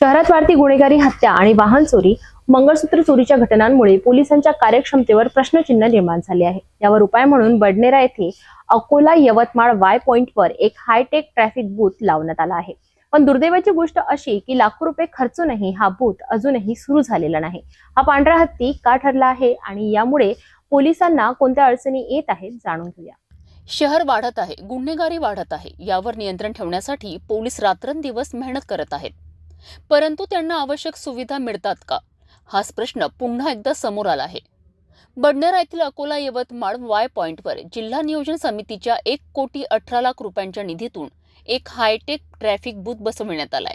शहरात वाढती गुन्हेगारी हत्या आणि वाहन चोरी मंगळसूत्र चोरीच्या घटनांमुळे पोलिसांच्या कार्यक्षमतेवर प्रश्नचिन्ह निर्माण झाले आहे. यावर उपाय म्हणून बडनेरा येथे अकोला यवतमाळ वाय पॉइंटवर एक हायटेक ट्रॅफिक बूथ लावण्यात आला आहे. पण दुर्दैवाची गोष्ट अशी की लाखो रुपये खर्चूनही हा बूथ अजूनही सुरू झालेला नाही. हा पांढरा हत्ती का ठरला आहे आणि यामुळे पोलिसांना कोणत्या अडचणी येत आहेत जाणून घेऊया. शहर वाढत आहे गुन्हेगारी वाढत आहे. यावर नियंत्रण ठेवण्यासाठी पोलीस रात्रंदिवस मेहनत करत आहेत. परंतु त्यांना आवश्यक सुविधा मिळतात का? हाच प्रश्न पुन्हा एकदा समोर आला आहे. बडनेरा येथील अकोला यवतमाळ वाय पॉईंटवर जिल्हा नियोजन समितीच्या एक कोटी अठरा लाख रुपयांच्या निधीतून एक हायटेक ट्रॅफिक बूथ बसविण्यात आलाय.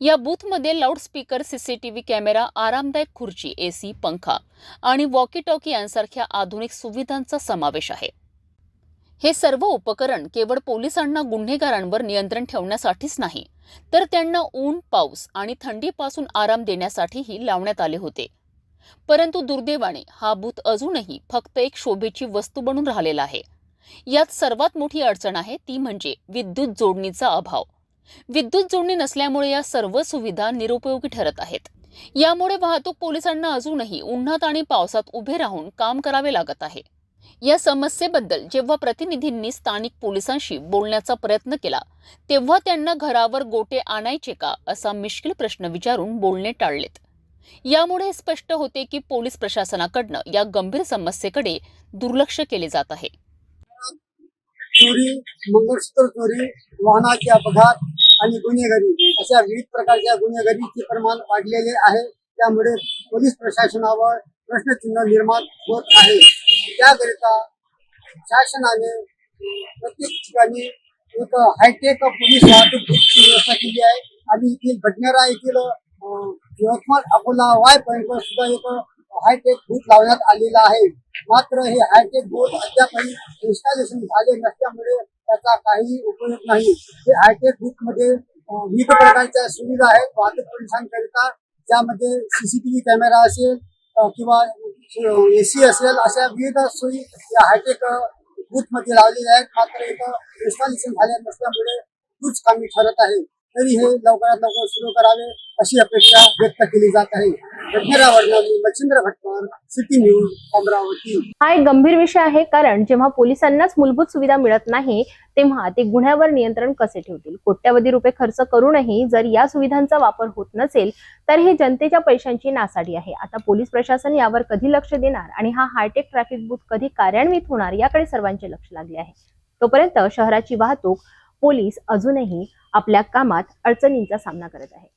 या बूथमध्ये लाऊडस्पीकर सीसीटीव्ही कॅमेरा आरामदायक खुर्ची एसी पंखा आणि वॉकी टॉकी यांसारख्या आधुनिक सुविधांचा समावेश आहे. हे सर्व उपकरण केवळ पोलिसांना गुन्हेगारांवर नियंत्रण ठेवण्यासाठीच नाही तर त्यांना ऊन पाऊस आणि थंडीपासून आराम देण्यासाठीही लावण्यात आले होते. परंतु दुर्दैवाने हा बूथ अजूनही फक्त एक शोभेची वस्तू बनून राहिलेला आहे. यात सर्वात मोठी अडचण आहे ती म्हणजे विद्युत जोडणीचा अभाव. विद्युत जोडणी नसल्यामुळे या सर्व सुविधा निरुपयोगी ठरत आहेत. यामुळे वाहतूक पोलिसांना अजूनही उन्हात आणि पावसात उभे राहून काम करावे लागत आहे. या समस्येबद्दल जेव्हा प्रतिनिधींनी स्थानिक पोलिसांशी बोलण्याचा प्रयत्न केला तेव्हा त्यांना घरावर गोटे आणायचे का असा मिश्किल प्रश्न विचारून बोलणे टाळलेत. यामुळे हे स्पष्ट होते की पोलीस प्रशासनाकडनं या गंभीर समस्येकडे दुर्लक्ष केले जात आहे. चोरी मंगळसूत्र चोरी वाहनाचे अपघात आणि गुन्हेगारी अशा विविध प्रकारच्या गुन्हेगारीचे प्रमाण वाढलेले आहे. त्यामुळे पोलीस प्रशासनावर प्रश्नचिन्ह निर्माण होत आहे. त्याकरिता शासनाने प्रत्येक ठिकाणी एक हायटेक पोलीस वाहतूक व्यवस्था केली आहे. आणि येथील भटनेरा येथील यवतमाळ अकोला वाय पॉईंटवर सुद्धा एक हायटेक बूथ लावण्यात आलेला आहे. मात्र हे हायटेक बूथ अद्यापही इन्स्टॉलेशन झाले नसल्यामुळे त्याचा काही उपयोग नाही. हे हायटेक बूथमध्ये विविध प्रकारच्या सुविधा आहेत वाहतूक पोलिसांकरिता ज्यामध्ये सीसीटीव्ही कॅमेरा असेल किंवा एसी असेल अशा विविध सोयी या हायटेक बूथमध्ये लावलेल्या आहेत. मात्र इथं इन्स्टॉलेशन झाले नसल्यामुळे खूप कमी ठरत आहे. तरी हे लवकरात लवकर सुरू करावे अशी अपेक्षा व्यक्त केली जात आहे. हा एक गंभीर विषय आहे कारण जेव्हा पोलिसांनाच मूलभूत सुविधा मिळत नाही तेव्हा ते गुन्ह्यावर नियंत्रण कसे ठेवतील? कोट्यावधी रुपये खर्च करूनही जर या सुविधांचा वापर होत नसेल तर हे जनतेच्या पैशांची नासाडी आहे. आता पोलीस प्रशासन यावर कधी लक्ष देणार आणि हा हायटेक ट्रॅफिक बूथ कधी कार्यान्वित होणार याकडे सर्वांचे लक्ष लागले आहे. तोपर्यंत शहराची वाहतूक पोलीस अजूनही आपल्या कामात अडचणींचा सामना करत आहे.